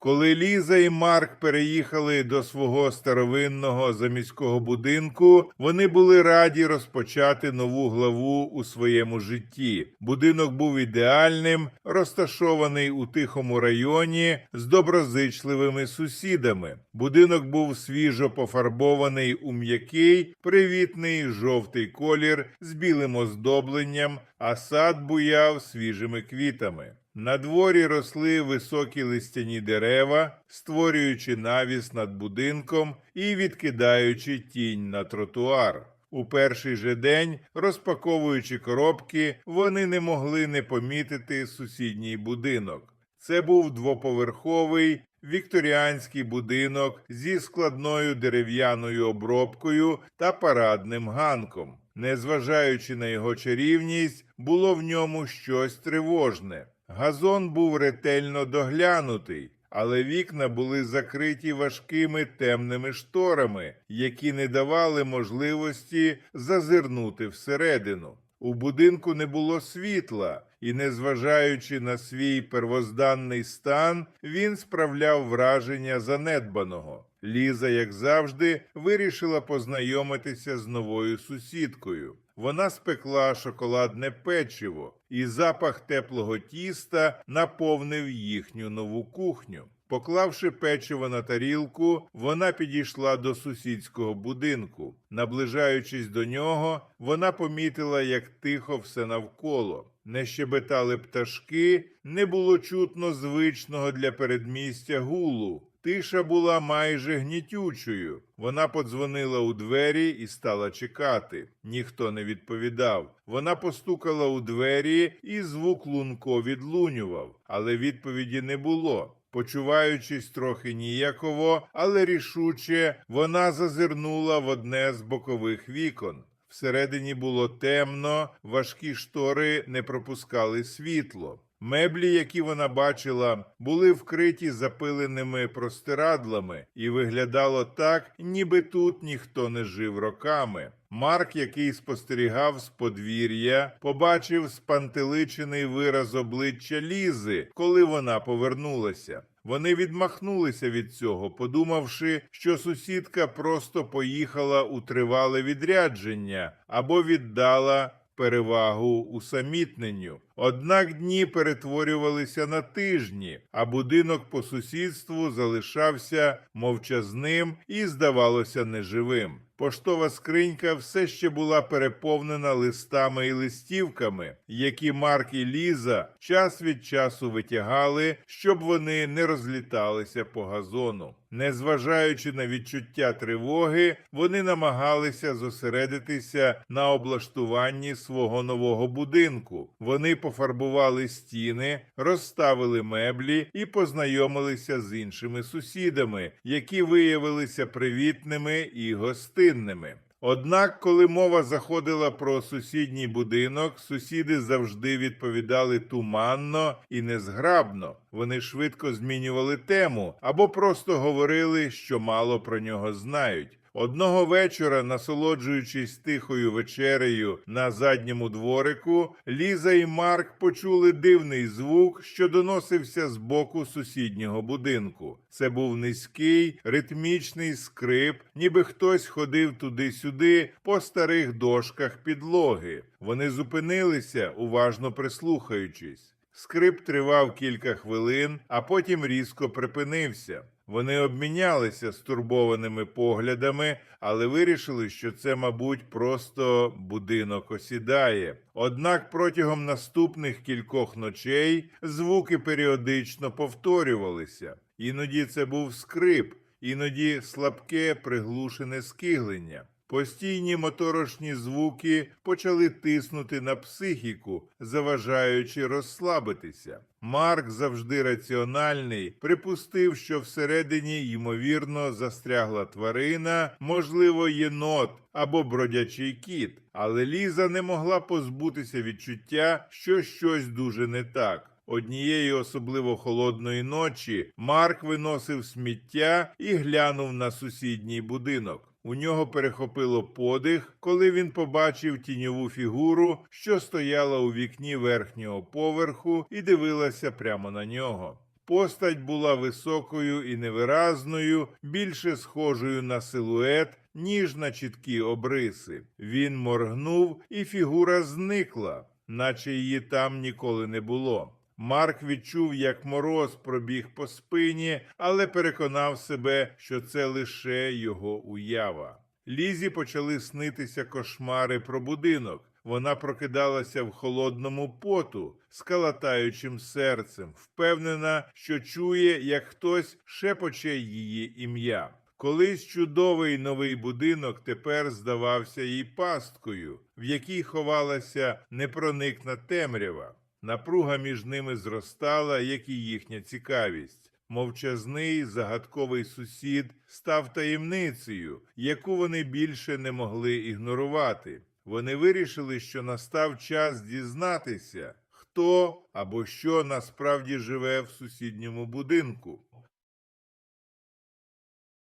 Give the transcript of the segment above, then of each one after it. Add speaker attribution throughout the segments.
Speaker 1: Коли Ліза і Марк переїхали до свого старовинного заміського будинку, вони були раді розпочати нову главу у своєму житті. Будинок був ідеальним, розташований у тихому районі з доброзичливими сусідами. Будинок був свіжо пофарбований у м'який, привітний жовтий колір з білим оздобленням, а сад буяв свіжими квітами. На дворі росли високі листяні дерева, створюючи навіс над будинком і відкидаючи тінь на тротуар. У перший же день, розпаковуючи коробки, вони не могли не помітити сусідній будинок. Це був двоповерховий вікторіанський будинок зі складною дерев'яною обробкою та парадним ганком. Незважаючи на його чарівність, було в ньому щось тривожне. Газон був ретельно доглянутий, але вікна були закриті важкими темними шторами, які не давали можливості зазирнути всередину. У будинку не було світла, і, незважаючи на свій первозданний стан, він справляв враження занедбаного. Ліза, як завжди, вирішила познайомитися з новою сусідкою. Вона спекла шоколадне печиво, і запах теплого тіста наповнив їхню нову кухню. Поклавши печиво на тарілку, вона підійшла до сусідського будинку. Наближаючись до нього, вона помітила, як тихо все навколо. Не щебетали пташки, не було чутно звичного для передмістя гулу. Тиша була майже гнітючою. Вона подзвонила у двері і стала чекати. Ніхто не відповідав. Вона постукала у двері, і звук лунко відлунював, але відповіді не було. Почуваючись трохи ніяково, але рішуче, вона зазирнула в одне з бокових вікон. Всередині було темно, важкі штори не пропускали світло. Меблі, які вона бачила, були вкриті запиленими простирадлами, і виглядало так, ніби тут ніхто не жив роками. Марк, який спостерігав з подвір'я, побачив спантеличений вираз обличчя Лізи, коли вона повернулася. Вони відмахнулися від цього, подумавши, що сусідка просто поїхала у тривале відрядження або віддала перевагу усамітненню. Однак дні перетворювалися на тижні, а будинок по сусідству залишався мовчазним і, здавалося, неживим. Поштова скринька все ще була переповнена листами і листівками, які Марк і Ліза час від часу витягали, щоб вони не розліталися по газону. Незважаючи на відчуття тривоги, вони намагалися зосередитися на облаштуванні свого нового будинку. Вони пофарбували стіни, розставили меблі і познайомилися з іншими сусідами, які виявилися привітними і гостинними. Однак, коли мова заходила про сусідній будинок, сусіди завжди відповідали туманно і незграбно. Вони швидко змінювали тему або просто говорили, що мало про нього знають. Одного вечора, насолоджуючись тихою вечерею на задньому дворику, Ліза і Марк почули дивний звук, що доносився з боку сусіднього будинку. Це був низький, ритмічний скрип, ніби хтось ходив туди-сюди по старих дошках підлоги. Вони зупинилися, уважно прислухаючись. Скрип тривав кілька хвилин, а потім різко припинився. Вони обмінялися стурбованими поглядами, але вирішили, що це, мабуть, просто будинок осідає. Однак протягом наступних кількох ночей звуки періодично повторювалися. Іноді це був скрип, іноді слабке приглушене скиглення. Постійні моторошні звуки почали тиснути на психіку, заважаючи розслабитися. Марк, завжди раціональний, припустив, що всередині ймовірно застрягла тварина, можливо, єнот або бродячий кіт, але Ліза не могла позбутися відчуття, що щось дуже не так. Однієї особливо холодної ночі Марк виносив сміття і глянув на сусідній будинок. У нього перехопило подих, коли він побачив тіньову фігуру, що стояла у вікні верхнього поверху і дивилася прямо на нього. Постать була високою і невиразною, більше схожою на силует, ніж на чіткі обриси. Він моргнув, і фігура зникла, наче її там ніколи не було. Марк відчув, як мороз пробіг по спині, але переконав себе, що це лише його уява. Лізі почали снитися кошмари про будинок. Вона прокидалася в холодному поту з калатаючим серцем, впевнена, що чує, як хтось шепоче її ім'я. Колись чудовий новий будинок тепер здавався їй пасткою, в якій ховалася непроникна темрява. Напруга між ними зростала, як і їхня цікавість. Мовчазний загадковий сусід став таємницею, яку вони більше не могли ігнорувати. Вони вирішили, що настав час дізнатися, хто або що насправді живе в сусідньому будинку.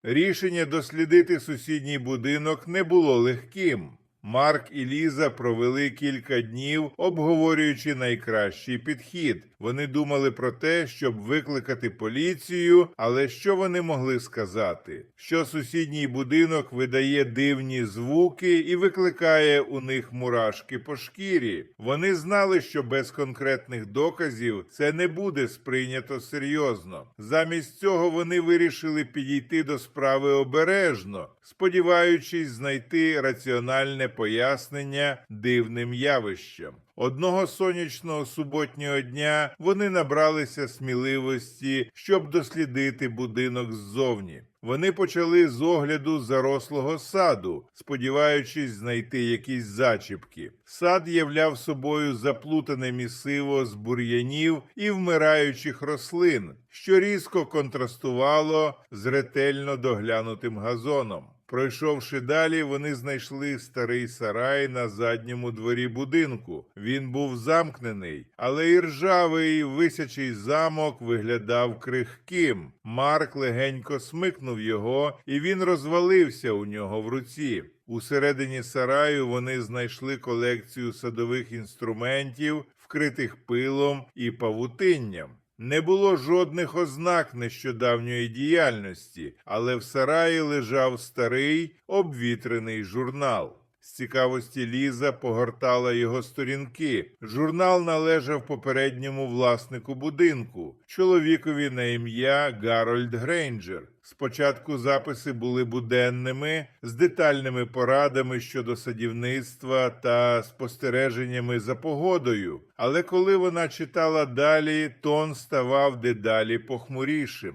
Speaker 1: Рішення дослідити сусідній будинок не було легким. Марк і Ліза провели кілька днів, обговорюючи найкращий підхід. Вони думали про те, щоб викликати поліцію, але що вони могли сказати? Що сусідній будинок видає дивні звуки і викликає у них мурашки по шкірі. Вони знали, що без конкретних доказів це не буде сприйнято серйозно. Замість цього вони вирішили підійти до справи обережно, сподіваючись знайти раціональне пояснення дивним явищам. Одного сонячного суботнього дня вони набралися сміливості, щоб дослідити будинок ззовні. Вони почали з огляду зарослого саду, сподіваючись знайти якісь зачіпки. Сад являв собою заплутане місиво з бур'янів і вмираючих рослин, що різко контрастувало з ретельно доглянутим газоном. Пройшовши далі, вони знайшли старий сарай на задньому дворі будинку. Він був замкнений, але і ржавий висячий замок виглядав крихким. Марк легенько смикнув його, і він розвалився у нього в руці. Усередині сараю вони знайшли колекцію садових інструментів, вкритих пилом і павутинням. Не було жодних ознак нещодавньої діяльності, але в сараї лежав старий обвітрений журнал. З цікавості Ліза погортала його сторінки. Журнал належав попередньому власнику будинку, чоловікові на ім'я Гарольд Грейнджер. Спочатку записи були буденними, з детальними порадами щодо садівництва та спостереженнями за погодою. Але коли вона читала далі, тон ставав дедалі похмурішим.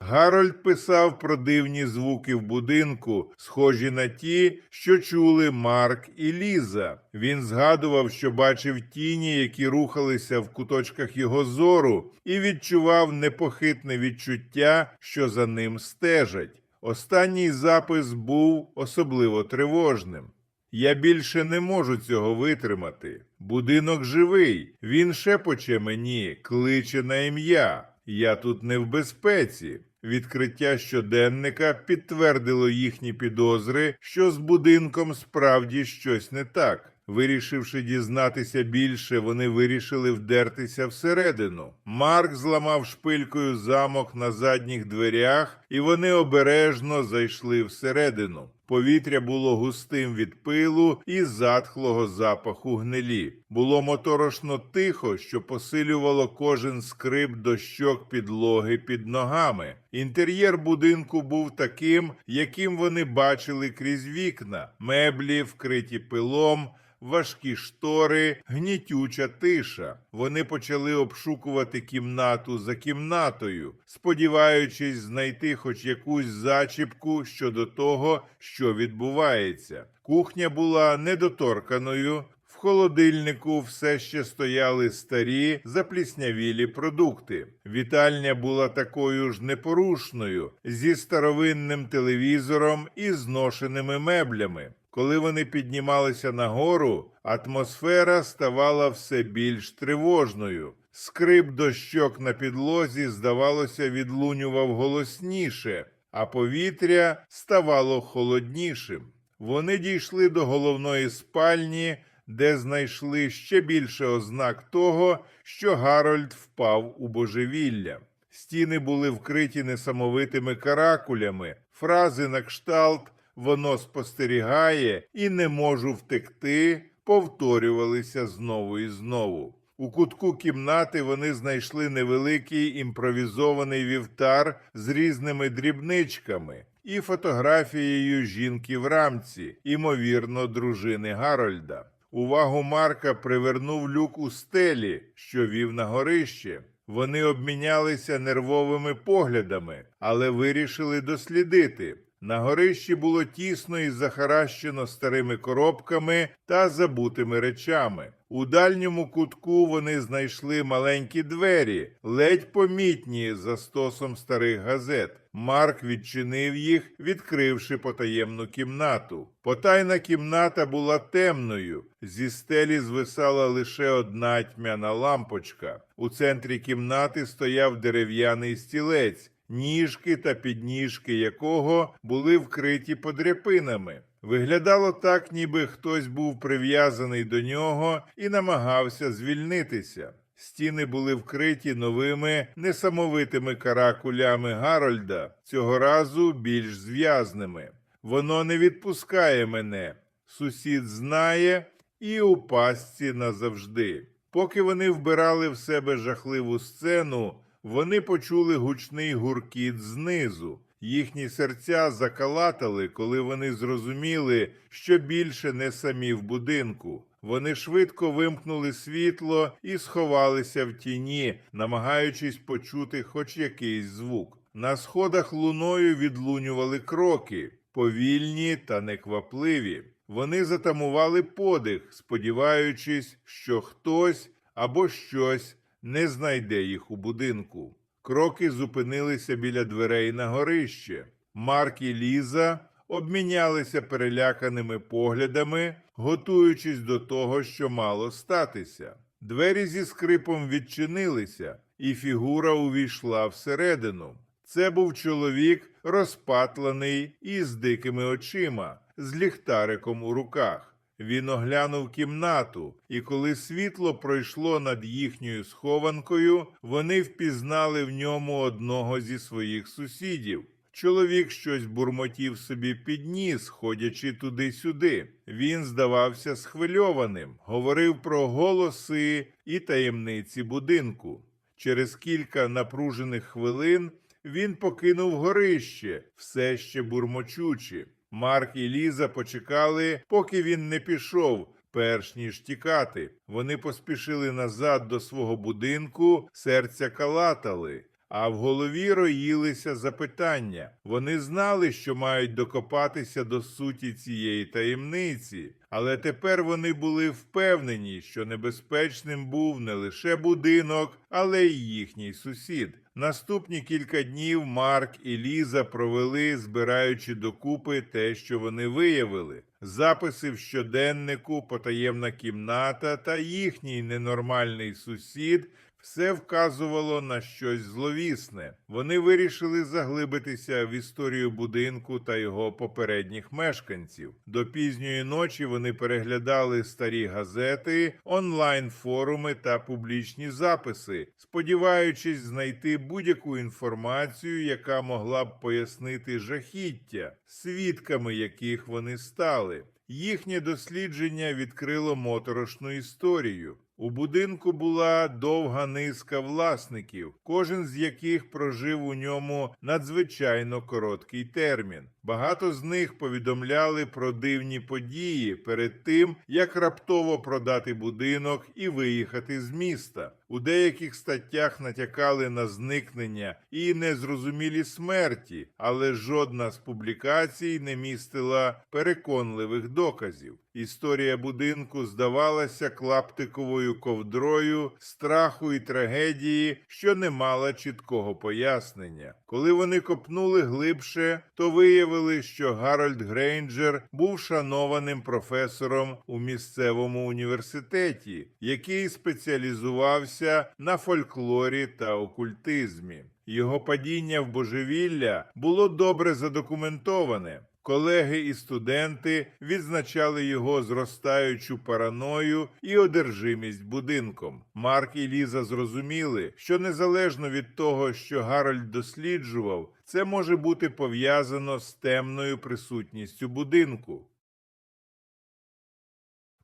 Speaker 1: Гарольд писав про дивні звуки в будинку, схожі на ті, що чули Марк і Ліза. Він згадував, що бачив тіні, які рухалися в куточках його зору, і відчував непохитне відчуття, що за ним стежать. Останній запис був особливо тривожним. Я більше не можу цього витримати. Будинок живий, він шепоче мені, кличе на ім'я. Я тут не в безпеці. Відкриття щоденника підтвердило їхні підозри, що з будинком справді щось не так. Вирішивши дізнатися більше, вони вирішили вдертися всередину. Марк зламав шпилькою замок на задніх дверях, і вони обережно зайшли всередину. Повітря було густим від пилу і затхлого запаху гнилі. Було моторошно тихо, що посилювало кожен скрип дощок підлоги під ногами. Інтер'єр будинку був таким, яким вони бачили крізь вікна, меблі вкриті пилом. Важкі штори, гнітюча тиша. Вони почали обшукувати кімнату за кімнатою, сподіваючись знайти хоч якусь зачіпку щодо того, що відбувається. Кухня була недоторканою. В холодильнику все ще стояли старі запліснявілі продукти. Вітальня була такою ж непорушною, зі старовинним телевізором і зношеними меблями. Коли вони піднімалися нагору, атмосфера ставала все більш тривожною. Скрип дощок на підлозі, здавалося, відлунював голосніше, а повітря ставало холоднішим. Вони дійшли до головної спальні, де знайшли ще більше ознак того, що Гарольд впав у божевілля. Стіни були вкриті несамовитими каракулями, фрази на кшталт воно спостерігає і не можу втекти, повторювалися знову і знову. У кутку кімнати вони знайшли невеликий імпровізований вівтар з різними дрібничками і фотографією жінки в рамці, імовірно, дружини Гарольда. Увагу Марка привернув люк у стелі, що вів на горище. Вони обмінялися нервовими поглядами, але вирішили дослідити. На горищі було тісно і захаращено старими коробками та забутими речами. У дальньому кутку вони знайшли маленькі двері, ледь помітні за стосом старих газет. Марк відчинив їх, відкривши потаємну кімнату. Потайна кімната була темною. Зі стелі звисала лише одна тьмяна лампочка. У центрі кімнати стояв дерев'яний стілець ніжки та підніжки якого були вкриті подряпинами. Виглядало так, ніби хтось був прив'язаний до нього і намагався звільнитися. Стіни були вкриті новими несамовитими каракулями Гарольда, цього разу більш зв'язними. Воно не відпускає мене. Сусід знає і у пастці назавжди. Поки вони вбирали в себе жахливу сцену, вони почули гучний гуркіт знизу. Їхні серця закалатали, коли вони зрозуміли, що більше не самі в будинку. Вони швидко вимкнули світло і сховалися в тіні, намагаючись почути хоч якийсь звук. На сходах луною відлунювали кроки, повільні та неквапливі. Вони затамували подих, сподіваючись, що хтось або щось не знайде їх у будинку. Кроки зупинилися біля дверей на горище. Марк і Ліза обмінялися переляканими поглядами, готуючись до того, що мало статися. Двері зі скрипом відчинилися, і фігура увійшла всередину. Це був чоловік, розпатланий і з дикими очима, з ліхтариком у руках. Він оглянув кімнату, і коли світло пройшло над їхньою схованкою, вони впізнали в ньому одного зі своїх сусідів. Чоловік щось бурмотів собі під ніс, ходячи туди-сюди. Він здавався схвильованим, говорив про голоси і таємниці будинку. Через кілька напружених хвилин він покинув горище, все ще бурмочучи. Марк і Ліза почекали, поки він не пішов, перш ніж тікати. Вони поспішили назад до свого будинку, серця калатали. А в голові роїлися запитання. Вони знали, що мають докопатися до суті цієї таємниці, але тепер вони були впевнені, що небезпечним був не лише будинок, але й їхній сусід. Наступні кілька днів Марк і Ліза провели, збираючи докупи те, що вони виявили. Записи в щоденнику, потаємна кімната та їхній ненормальний сусід все вказувало на щось зловісне. Вони вирішили заглибитися в історію будинку та його попередніх мешканців. До пізньої ночі вони переглядали старі газети, онлайн-форуми та публічні записи, сподіваючись знайти будь-яку інформацію, яка могла б пояснити жахіття, свідками яких вони стали. Їхнє дослідження відкрило моторошну історію. У будинку була довга низка власників, кожен з яких прожив у ньому надзвичайно короткий термін. Багато з них повідомляли про дивні події перед тим, як раптово продати будинок і виїхати з міста. У деяких статтях натякали на зникнення і незрозумілі смерті, але жодна з публікацій не містила переконливих доказів. Історія будинку здавалася клаптиковою ковдрою страху і трагедії, що не мала чіткого пояснення. Коли вони копнули глибше, то виявили, що Гарольд Грейнджер був шанованим професором у місцевому університеті, який спеціалізувався на фольклорі та окультизмі. Його падіння в божевілля було добре задокументоване. Колеги і студенти відзначали його зростаючу параною і одержимість будинком. Марк і Ліза зрозуміли, що незалежно від того, що Гарольд досліджував, це може бути пов'язано з темною присутністю будинку.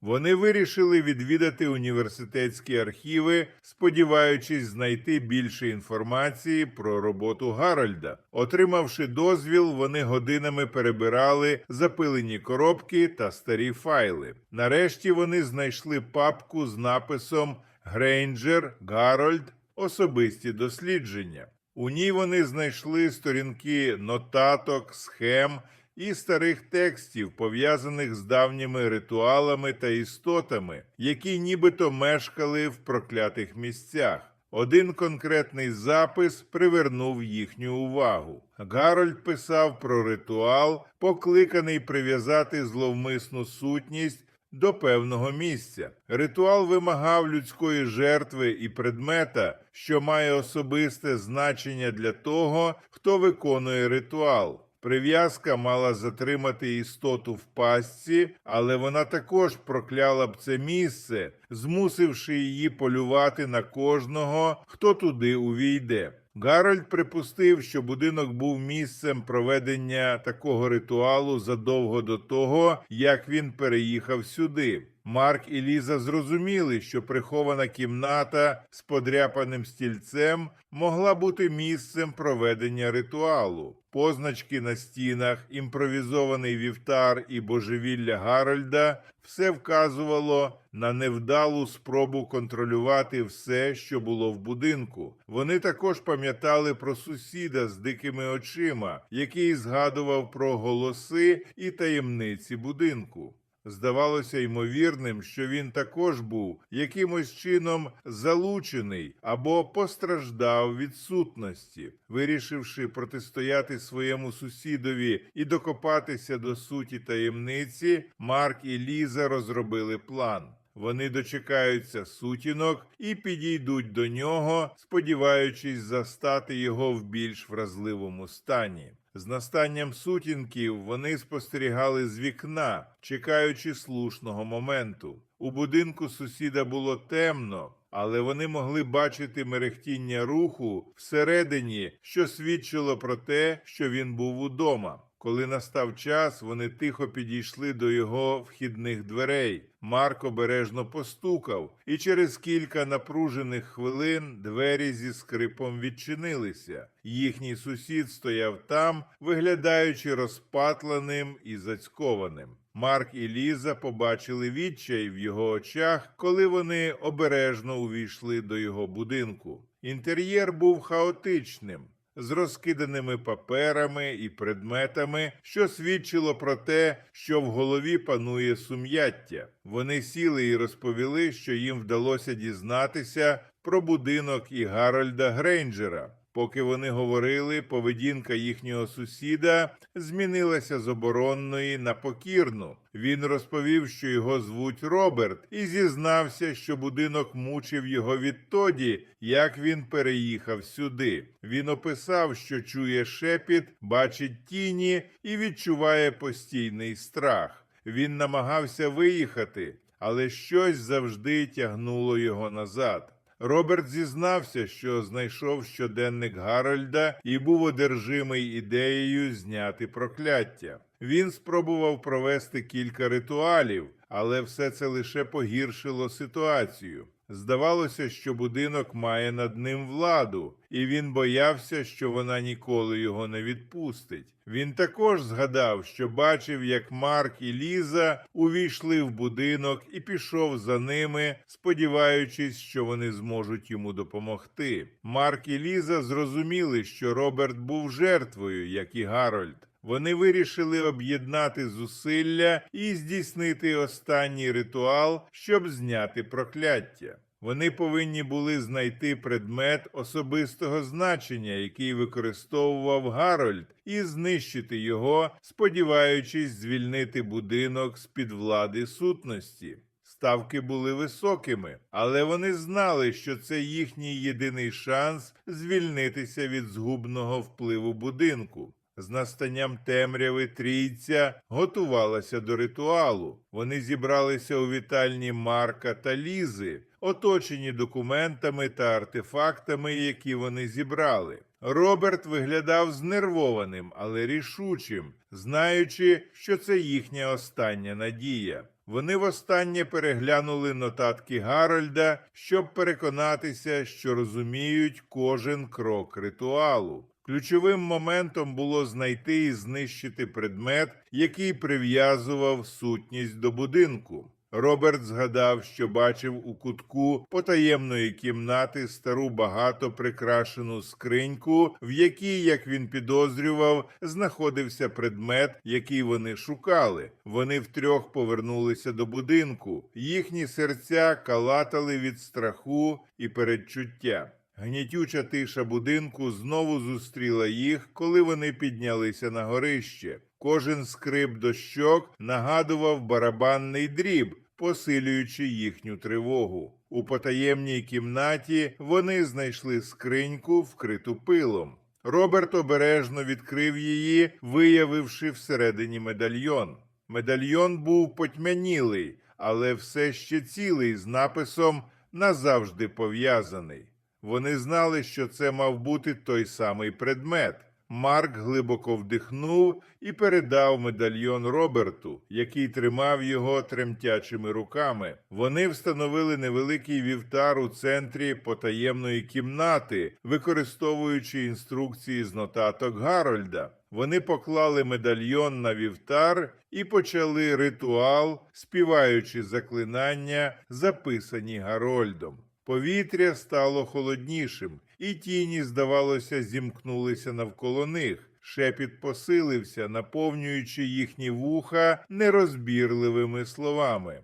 Speaker 1: Вони вирішили відвідати університетські архіви, сподіваючись знайти більше інформації про роботу Гарольда. Отримавши дозвіл, вони годинами перебирали запилені коробки та старі файли. Нарешті вони знайшли папку з написом Грейнджер Гарольд Особисті дослідження. У ній вони знайшли сторінки нотаток, схем і старих текстів, пов'язаних з давніми ритуалами та істотами, які нібито мешкали в проклятих місцях. Один конкретний запис привернув їхню увагу. Гарольд писав про ритуал, покликаний прив'язати зловмисну сутність до певного місця. Ритуал вимагав людської жертви і предмета, що має особисте значення для того, хто виконує ритуал. Прив'язка мала затримати істоту в пастці, але вона також прокляла б це місце, змусивши її полювати на кожного, хто туди увійде. Гарольд припустив, що будинок був місцем проведення такого ритуалу задовго до того, як він переїхав сюди. Марк і Ліза зрозуміли, що прихована кімната з подряпаним стільцем могла бути місцем проведення ритуалу. Позначки на стінах, імпровізований вівтар і божевілля Гарольда все вказувало на невдалу спробу контролювати все, що було в будинку. Вони також пам'ятали про сусіда з дикими очима, який згадував про голоси і таємниці будинку. Здавалося ймовірним, що він також був якимось чином залучений або постраждав від сутності, вирішивши протистояти своєму сусідові і докопатися до суті таємниці, Марк і Ліза розробили план. Вони дочекаються сутінок і підійдуть до нього, сподіваючись застати його в більш вразливому стані. З настанням сутінків вони спостерігали з вікна, чекаючи слушного моменту. У будинку сусіда було темно, але вони могли бачити мерехтіння руху всередині, що свідчило про те, що він був удома. Коли настав час, вони тихо підійшли до його вхідних дверей. Марк обережно постукав, і через кілька напружених хвилин двері зі скрипом відчинилися. Їхній сусід стояв там, виглядаючи розпатленим і зацькованим. Марк і Ліза побачили відчай в його очах, коли вони обережно увійшли до його будинку. Інтер'єр був хаотичним з розкиданими паперами і предметами, що свідчило про те, що в голові панує сум'яття. Вони сіли і розповіли, що їм вдалося дізнатися про будинок і Гарольда Грейнджера. Поки вони говорили, поведінка їхнього сусіда змінилася з оборонної на покірну. Він розповів, що його звуть Роберт, і зізнався, що будинок мучив його відтоді, як він переїхав сюди. Він описав, що чує шепіт, бачить тіні і відчуває постійний страх. Він намагався виїхати, але щось завжди тягнуло його назад. Роберт зізнався, що знайшов щоденник Гарольда і був одержимий ідеєю зняти прокляття. Він спробував провести кілька ритуалів, але все це лише погіршило ситуацію. Здавалося, що будинок має над ним владу, і він боявся, що вона ніколи його не відпустить. Він також згадав, що бачив, як Марк і Ліза увійшли в будинок і пішов за ними, сподіваючись, що вони зможуть йому допомогти. Марк і Ліза зрозуміли, що Роберт був жертвою, як і Гарольд. Вони вирішили об'єднати зусилля і здійснити останній ритуал, щоб зняти прокляття. Вони повинні були знайти предмет особистого значення, який використовував Гарольд, і знищити його, сподіваючись звільнити будинок з під влади сутності. Ставки були високими, але вони знали, що це їхній єдиний шанс звільнитися від згубного впливу будинку. З настанням темряви трійця готувалася до ритуалу. Вони зібралися у вітальні Марка та Лізи, оточені документами та артефактами, які вони зібрали. Роберт виглядав знервованим, але рішучим, знаючи, що це їхня остання надія. Вони востаннє переглянули нотатки Гарольда, щоб переконатися, що розуміють кожен крок ритуалу. Ключовим моментом було знайти і знищити предмет, який прив'язував сутність до будинку. Роберт згадав, що бачив у кутку потаємної кімнати стару багато прикрашену скриньку, в якій, як він підозрював, знаходився предмет, який вони шукали. Вони втрьох повернулися до будинку. Їхні серця калатали від страху і передчуття. Гнітюча тиша будинку знову зустріла їх, коли вони піднялися на горище. Кожен скрип дощок нагадував барабанний дріб, посилюючи їхню тривогу. У потаємній кімнаті вони знайшли скриньку, вкриту пилом. Роберт обережно відкрив її, виявивши всередині медальйон. Медальйон був потьмянілий, але все ще цілий з написом назавжди пов'язаний. Вони знали, що це мав бути той самий предмет. Марк глибоко вдихнув і передав медальйон Роберту, який тримав його тремтячими руками. Вони встановили невеликий вівтар у центрі потаємної кімнати, використовуючи інструкції з нотаток Гарольда. Вони поклали медальйон на вівтар і почали ритуал, співаючи заклинання, записані Гарольдом. Повітря стало холоднішим, і тіні, здавалося, зімкнулися навколо них. Шепіт посилився, наповнюючи їхні вуха нерозбірливими словами.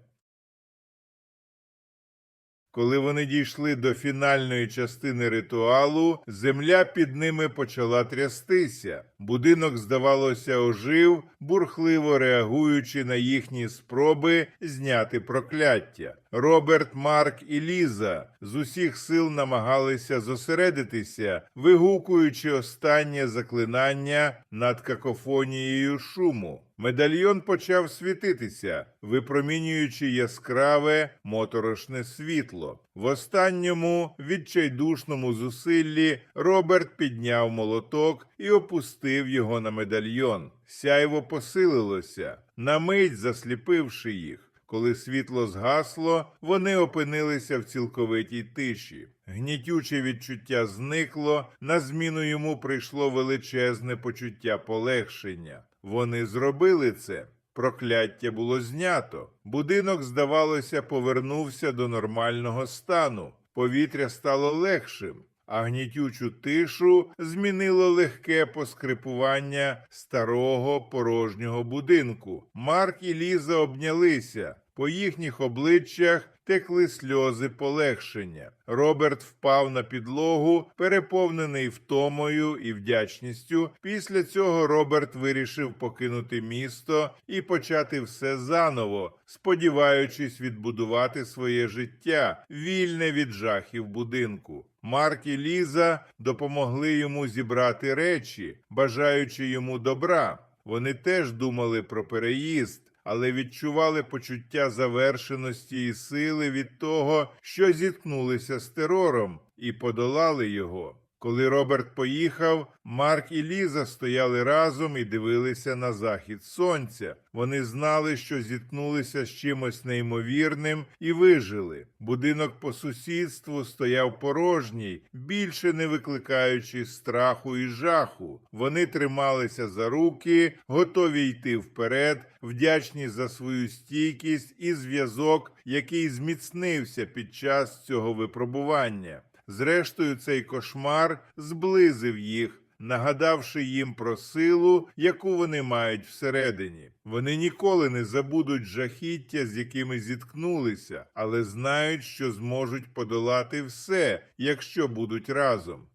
Speaker 1: Коли вони дійшли до фінальної частини ритуалу, земля під ними почала трястися. Будинок, здавалося, ожив, бурхливо реагуючи на їхні спроби зняти прокляття. Роберт, Марк і Ліза з усіх сил намагалися зосередитися, вигукуючи останнє заклинання над какофонією шуму. Медальйон почав світитися, випромінюючи яскраве моторошне світло. В останньому відчайдушному зусиллі Роберт підняв молоток і опустив його на медальйон. Сяйво посилилося, на мить засліпивши їх. Коли світло згасло, вони опинилися в цілковитій тиші. Гнітюче відчуття зникло, на зміну йому прийшло величезне почуття полегшення. Вони зробили це. Прокляття було знято. Будинок, здавалося, повернувся до нормального стану. Повітря стало легшим, а гнітючу тишу змінило легке поскрипування старого порожнього будинку. Марк і Ліза обнялися. По їхніх обличчях текли сльози полегшення. Роберт впав на підлогу, переповнений втомою і вдячністю. Після цього Роберт вирішив покинути місто і почати все заново, сподіваючись відбудувати своє життя, вільне від жахів будинку. Марк і Ліза допомогли йому зібрати речі, бажаючи йому добра. Вони теж думали про переїзд але відчували почуття завершеності і сили від того, що зіткнулися з терором, і подолали його. Коли Роберт поїхав, Марк і Ліза стояли разом і дивилися на захід сонця. Вони знали, що зіткнулися з чимось неймовірним і вижили. Будинок по сусідству стояв порожній, більше не викликаючи страху і жаху. Вони трималися за руки, готові йти вперед, вдячні за свою стійкість і зв'язок, який зміцнився під час цього випробування. Зрештою, цей кошмар зблизив їх, нагадавши їм про силу, яку вони мають всередині. Вони ніколи не забудуть жахіття, з якими зіткнулися, але знають, що зможуть подолати все, якщо будуть разом.